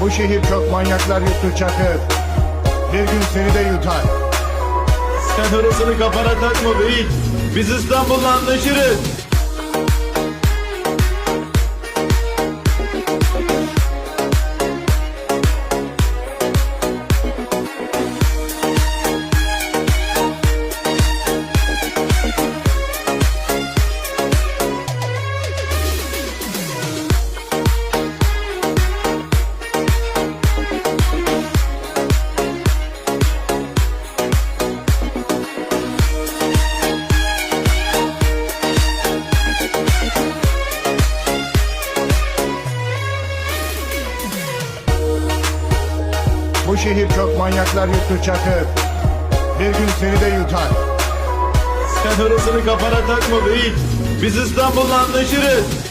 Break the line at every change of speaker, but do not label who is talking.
Bu şehir çok manyaklar yuttu Çakır. Bir gün seni de yutar.
Sen orasını kafana takma beyit. Biz İstanbul'la anlaşırız.
Bu şehir çok manyaklar yuttu Çakır. Bir gün seni de yutar.
Sen orasını kafana takma beyit. Biz İstanbul'la anlaşırız.